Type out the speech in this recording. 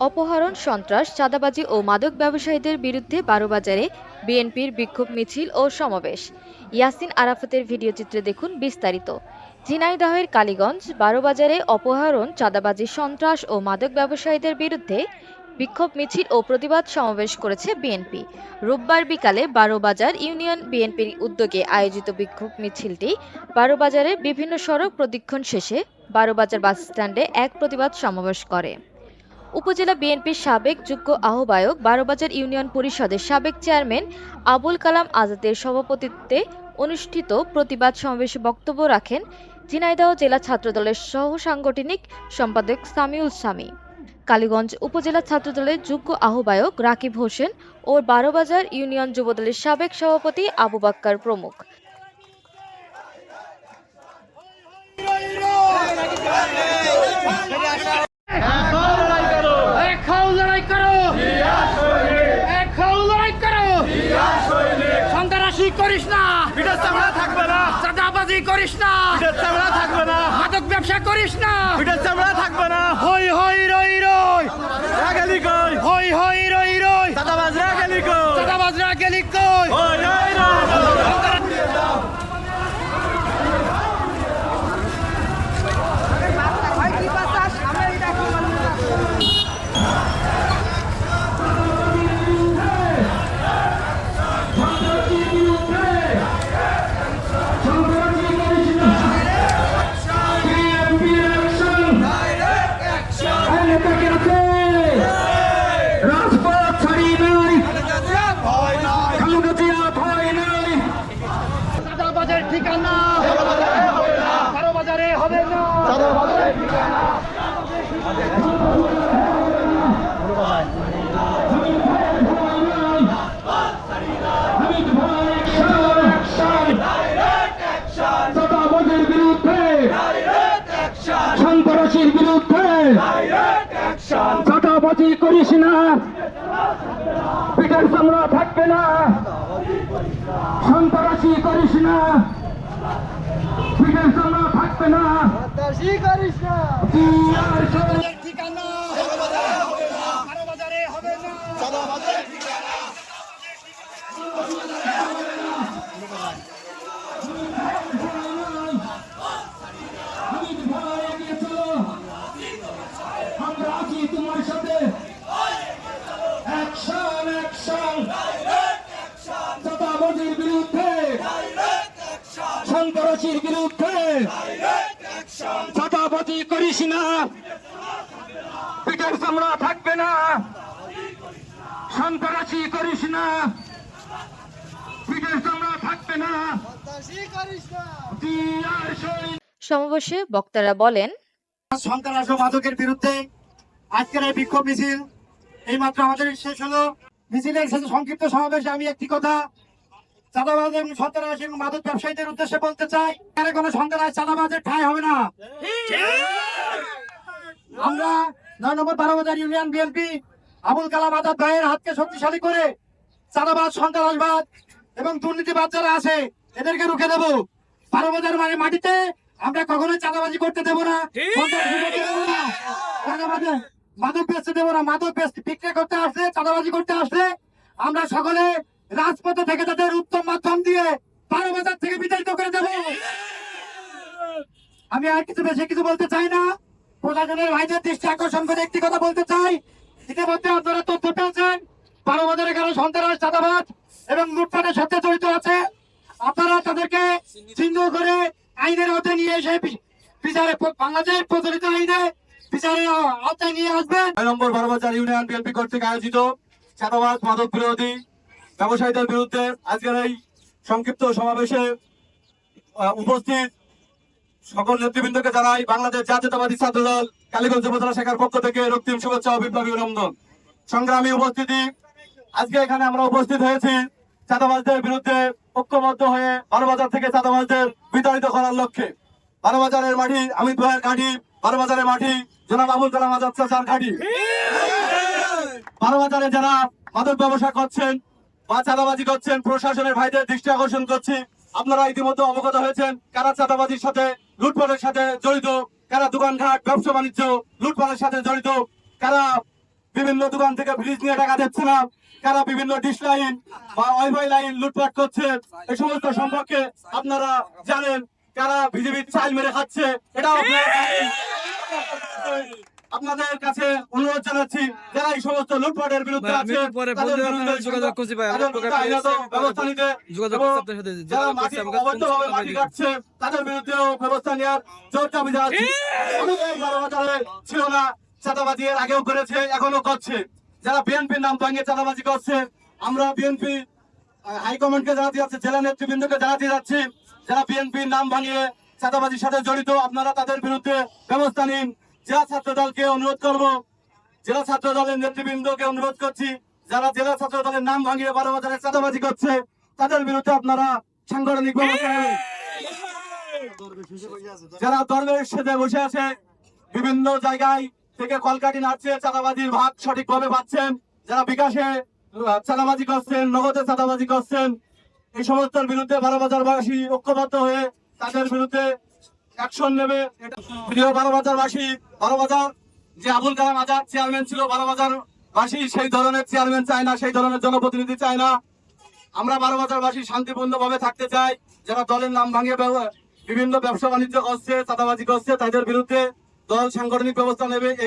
অপহরণ, সন্ত্রাস, চাঁদাবাজি ও মাদক ব্যবসায়ীদের বিরুদ্ধে বারোবাজারে বিএনপির বিক্ষোভ মিছিল ও সমাবেশ। ইয়াসিন আরাফাতের ভিডিও চিত্রে দেখুন বিস্তারিত। ঝিনাইদহের কালীগঞ্জ, বারোবাজারে অপহরণ, চাঁদাবাজি, সন্ত্রাস ও মাদক ব্যবসায়ীদের বিরুদ্ধে বিক্ষোভ মিছিল ও প্রতিবাদ সমাবেশ করেছে বিএনপি। রোববার বিকালে বারোবাজার ইউনিয়ন বিএনপির উদ্যোগে আয়োজিত বিক্ষোভ মিছিলটি বারোবাজারে বিভিন্ন সড়ক প্রদক্ষিণ শেষে বারোবাজার বাস স্ট্যান্ডে এক প্রতিবাদ সমাবেশ করে। উপজেলা বিএনপির সাবেক যুগ্ম আহ্বায়ক বারোবাজার ইউনিয়ন পরিষদের সাবেক চেয়ারম্যান আবুল কালাম আজাদের সভাপতিত্বে অনুষ্ঠিত প্রতিবাদ সমাবেশে বক্তব্য রাখেন ঝিনাইদহ জেলা ছাত্রদলের সহ সাংগঠনিক সম্পাদক সামিউল সামি। কালীগঞ্জ উপজেলা ছাত্রদলের যুগ্ম আহ্বায়ক রাকিব হোসেন ও বারোবাজার ইউনিয়ন যুবদলের সাবেক সভাপতি আবু বাক্কার প্রমুখ এক খাও লড়াই করো এক খাও লড়াই করো সন্ত্রাসী করিস না পিঠের চামড়া থাকবে না চাঁদাবাজি করিস না। থাকবে না। মাদক ব্যবসা করিস না। চাঁদাবাজি করিস না। পিঠের চামড়া থাকবে না। সন্ত্রাসী করিস না। পিঠের চামড়া থাকবে না। করিস সঙ্গে ঠিকানা কারও বাজারে হবে না আমরা আছি তোমার সাথে অ্যাকশন অ্যাকশন বিরুদ্ধে। সন্ত্রাসীর বিরুদ্ধে। চাঁদাবাজি করিস না। পিঠের চামড়া থাকবে না। সন্ত্রাসী করিস না। পিঠের চামড়া থাকবে না। সমাবেশে বক্তারা বলেন সন্ত্রাস ও মাদকের বিরুদ্ধে আজকের এই বিক্ষোভ মিছিল এইমাত্র আমাদের শেষ হলো। মিছিলের শেষে সংক্ষিপ্ত সমাবেশে আমি একটি কথা চাঁদাবাজ এবং সন্ত্রাস এবং মাদক ব্যবসায়ীদের উদ্দেশ্যে বলতে চাই, এখানে কোনো সন্ত্রাস চাঁদাবাজের ঠাঁই হবে না। আমরা নয় নম্বর বারো বাজার ইউনিয়ন বিএনপি আবুল কালাম আজাদ ভাইয়ের হাতকে শক্তিশালী করে চাঁদাবাজ, সন্ত্রাসবাদ এবং দুর্নীতিবাদ যারা আছে, এদেরকে রুখে দেবো। বারো বাজার মানে মাটিতে আমরা কখনোই চাঁদাবাজি করতে দেবো না মাদক বেচতে দেবো না। মাদক বিক্রি করতে আসলে, চাঁদাবাজি করতে আসলে আমরা সকলে রাজপথে থেকে তাদের উত্তম মাধ্যম দিয়ে বারো বাজার থেকে বিতাড়িত করে দেবো। আমি আর কিছু বেশি কিছু বলতে চাই না। প্রশাসনের ভাইদের দৃষ্টি আকর্ষণ করে একটি কথা বলতে চাই। ইতিমধ্যে আপনারা তথ্য পেয়েছেন বারো বাজারে কারও সন্ত্রাস, চাঁদাবাজ এবং লুটপাটের সাথে জড়িত আছে। আপনারা তাদেরকে চিহ্ন করে আইনের আওতায় নিয়ে এসে বিচারে প- বাংলাদেশ প্রচলিত আইনে বিচারে আওতায় নিয়ে আসবেন। নম্বর বারোবাজার ইউনিয়ন বিএনপি কর্তৃক আয়োজিত চাঁদাবাজ মাদক বিরোধী ব্যবসায়ীদের বিরুদ্ধে আজকের এই সংক্ষিপ্ত সমাবেশে উপস্থিত সকল নেতৃবৃন্দকে জানাই বাংলাদেশ জাতীয়তাবাদী ছাত্র দল কালীগঞ্জ উপজেলা শাখার পক্ষ থেকে রক্তিম শুভেচ্ছা ও বিপ্লবী অভিনন্দন। সংগ্রামী উপস্থিতি, আজকে এখানে আমরা উপস্থিত হয়েছি চাঁদাবাজদের বিরুদ্ধে ঐক্যবদ্ধ হয়ে বারোবাজার থেকে চাঁদাবাজদের বিতাড়িত করার লক্ষ্যে। বারোবাজারের মাটি আমির ভাইয়ের ঘাঁটি বারোবাজারের মাটি জনাব আবুল কালাম আজাদ চাচার বারোবাজারে যারা মাদক ব্যবসা করছেন বা চাঁদাবাজি করছেন, প্রশাসনের ভাইদের দৃষ্টি আকর্ষণ করছি আপনারা ইতিমধ্যে অবগত হয়েছেন কারা চাঁদাবাজির সাথে লুটপাটের সাথে জড়িত, কারা দোকানঘাট, ব্যবসা বাণিজ্য, লুটপাটের সাথে জড়িত, কারা বিভিন্ন দোকান থেকে ব্রিজ নিয়ে টাকা দিচ্ছে না, কারা বিভিন্ন ডিশ লাইন বা ওয়াইফাই লাইন লুটপাট করছে এই সমস্ত সম্পর্কে আপনারা জানেন কারা বিজেপি চাল মেরে খাচ্ছে জানেন। আপনাদের কাছে অনুরোধ জানাচ্ছি যারা এই সমস্ত লুটপাটের বিরুদ্ধে আছে যোগাযোগ করছি ভাই, তাদের প্রকার বিরুদ্ধে আইনত পেয়েছে, ব্যবস্থা নিতে যোগাযোগ আপনার সাথে, যারা মাটি অবৈধভাবে মাটি কাটছে তাদের বিরুদ্ধেও ব্যবস্থা নেওয়ার জোর দাবি জানাচ্ছি। ছিল না চাঁদাবাজি এর আগেও করেছে এখনও করছে। যারা বিএনপির নাম ভাঙিয়ে চাঁদাবাজি করছে আমরা বিএনপি হাইকমান্ডকে জানাতে যাচ্ছি জেলা নেতৃবৃন্দকে জানাতে যাচ্ছি। যারা বিএনপির নাম ভাঙিয়ে চাঁদাবাজির সাথে জড়িত আপনারা তাদের বিরুদ্ধে ব্যবস্থা নিন। জেলা ছাত্র দলকে অনুরোধ করব। জেলা ছাত্র দলের নেতৃবৃন্দকে অনুরোধ করছি, যারা জেলা ছাত্র দলের নাম ভাঙিয়ে বারো বাজারে চাঁদাবাজি করছে, তাদের বিরুদ্ধে আপনারা সাংগঠনিক যারা দরবেশ সেজে বসে আছে, বিভিন্ন জায়গায় থেকে কলকাটি নাড়ছে, চাঁদাবাজির ভাগ সঠিকভাবে পাচ্ছেন। যারা বিকাশে চাঁদাবাজি করছেন, নগদে চাঁদাবাজি করছেন, এই সমস্ত বিরুদ্ধে বারো বাজারবাসী ঐক্যবদ্ধ হয়ে তাদের বিরুদ্ধে অ্যাকশন নেবে। প্রিয় বারো বাজারবাসী বারো বাজার যে আবুল কালাম আজাদ চেয়ারম্যান ছিল বারো বাজারবাসী সেই ধরনের চেয়ারম্যান চায় না, সেই ধরনের জনপ্রতিনিধি চায় না। আমরা বারো বাজারবাসী শান্তিপূর্ণভাবে থাকতে চাই, যারা দলের নাম ব্যব- বিভিন্ন ব্যবসা বাণিজ্য করছে, চাঁদাবাজি করছে, তাদের বিরুদ্ধে দল সাংগঠনিক ব্যবস্থা নেবে। এই